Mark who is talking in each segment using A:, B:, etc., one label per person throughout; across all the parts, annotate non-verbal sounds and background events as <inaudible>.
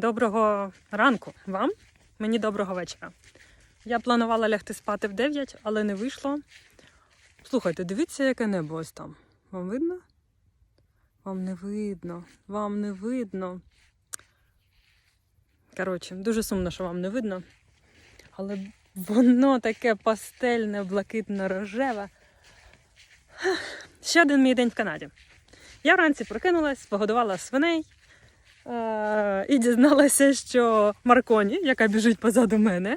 A: доброго ранку вам, мені доброго вечора. Я планувала лягти спати в 9, але не вийшло. Слухайте, дивіться, яке небо ось там. Вам видно? Вам не видно, вам не видно. Коротше, дуже сумно, що вам не видно. Але воно таке пастельне, блакитно рожеве. Ще один мій день в Канаді. Я вранці прокинулась, погодувала свиней і дізналася, що Марконі, яка біжить позаду мене,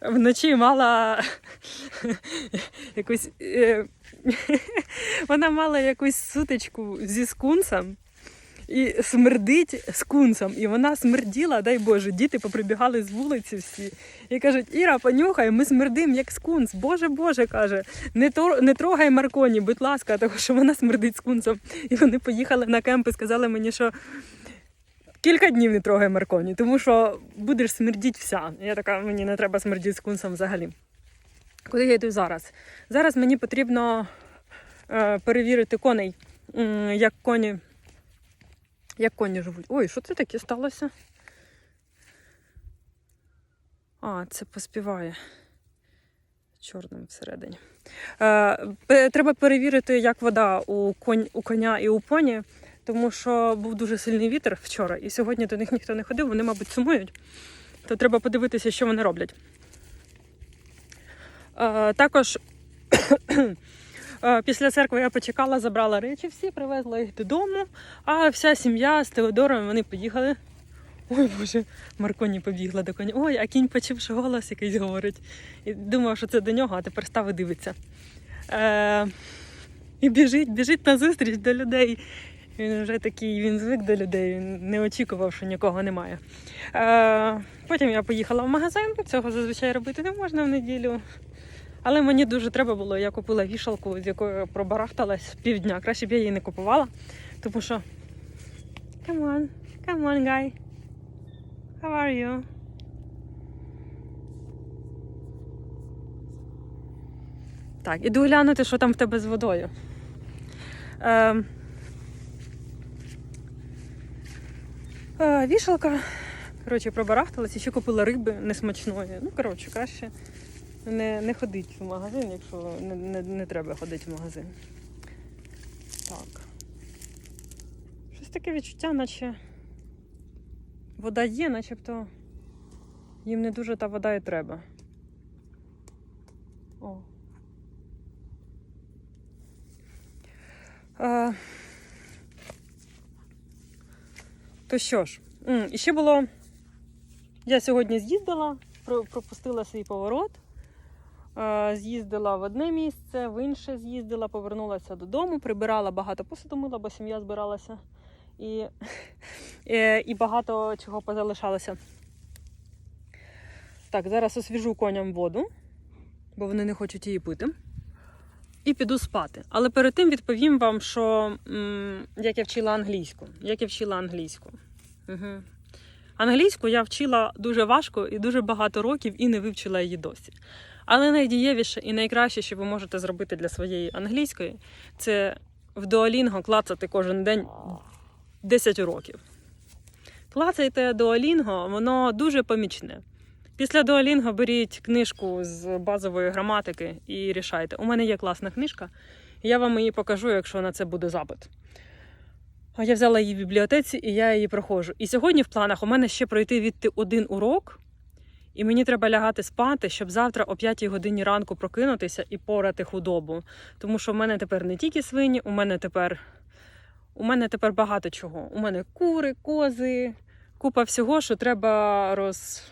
A: вночі мала <laughs> якусь. е, <laughs> Вона мала якусь сутичку зі скунсом. І смердить скунсом, і вона смерділа, дай Боже, діти поприбігали з вулиці всі. І кажуть, Іра, понюхай, ми смердим, як скунс. Боже Боже, каже, не то не трогай Марконі, будь ласка, тому що вона смердить скунсом. І вони поїхали на кемп і сказали мені, що кілька днів не трогай Марконі, тому що будеш смердіть вся. Я така, мені не треба смердіти скунсом взагалі. Куди я йду зараз? Зараз мені потрібно е, перевірити коней, як коні. Як коні живуть. Ой, що це таке сталося? А, це поспіває. Чорним всередині. Е, треба перевірити, як вода у, конь, у коня і у поні, тому що був дуже сильний вітер вчора, і сьогодні до них ніхто не ходив, вони, мабуть, сумують. То треба подивитися, що вони роблять. Також <clears throat> Після церкви я почекала, забрала речі всі, привезла їх додому, а вся сім'я з Теодором вони поїхали. Ой Боже, Марконі побігла до коня. Ой, а кінь почувши голос якийсь говорить. І думав, що це до нього, а тепер став і дивиться. Е, і біжить, біжить назустріч до людей. Він вже такий, він звик до людей, він не очікував, що нікого немає. Е, потім я поїхала в магазин, цього зазвичай робити не можна в неділю. Але мені дуже треба було. Я купила вішалку, з якою пробарахталась півдня. Краще б я її не купувала, тому що. Come on, come on, guy. How are you? Так, іду глянути, що там в тебе з водою. Е, вішалка. Коротше, пробарахталась і ще купила риби несмачної. Ну, коротше, краще не, не ходить в магазин, якщо не, не, не треба ходити в магазин. Так. Щось таке відчуття, наче вода є, начебто їм не дуже та вода і треба. О. А, то що ж, і ще було. Я сьогодні з'їздила, пропустила свій поворот. Е, З'їздила в одне місце, в інше з'їздила, повернулася додому, прибирала багато посуду мила, бо сім'я збиралася. І, і, <laughs> і багато чого позалишалося. Так, зараз освіжу коням воду, бо вони не хочуть її пити. І піду спати. Але перед тим відповім вам, що як я вчила англійську. Як я вчила англійську. Англійську я вчила дуже важко і дуже багато років і не вивчила її досі. Але найдієвіше і найкраще, що ви можете зробити для своєї англійської, це в Duolingo клацати кожен день 10 років. Клацайте Duolingo, воно дуже помічне. Після Duolingo беріть книжку з базової граматики і рішайте. У мене є класна книжка, я вам її покажу, якщо на це буде запит. Я взяла її в бібліотеці і я її проходжу. І сьогодні в планах у мене ще пройти відти один урок, і мені треба лягати спати, щоб завтра о 5 годині ранку прокинутися і порати худобу. Тому що в мене тепер не тільки свині, у мене тепер, у мене тепер багато чого. У мене кури, кози, купа всього, що треба роз...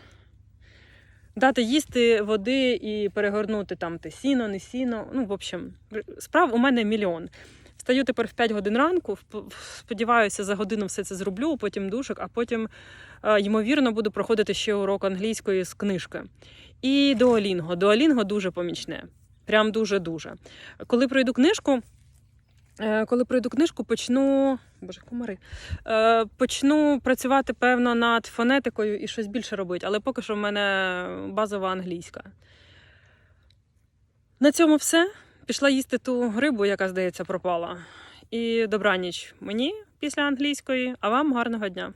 A: дати їсти води і перегорнути там те сіно, не сіно. Ну, в общем, справ у мене мільйон. Встаю тепер в 5 годин ранку. Сподіваюся, за годину все це зроблю, потім душик, а потім, е, ймовірно, буду проходити ще урок англійської з книжки. І Duolingo. Duolingo дуже помічне. Прям дуже-дуже. Коли пройду книжку, е, коли пройду книжку, почну. Боже, комари. Е, Почну працювати, певно, над фонетикою і щось більше робити, але поки що в мене базова англійська. На цьому все. Пішла їсти ту рибу, яка, здається, пропала. І добраніч мені після англійської, а вам гарного дня.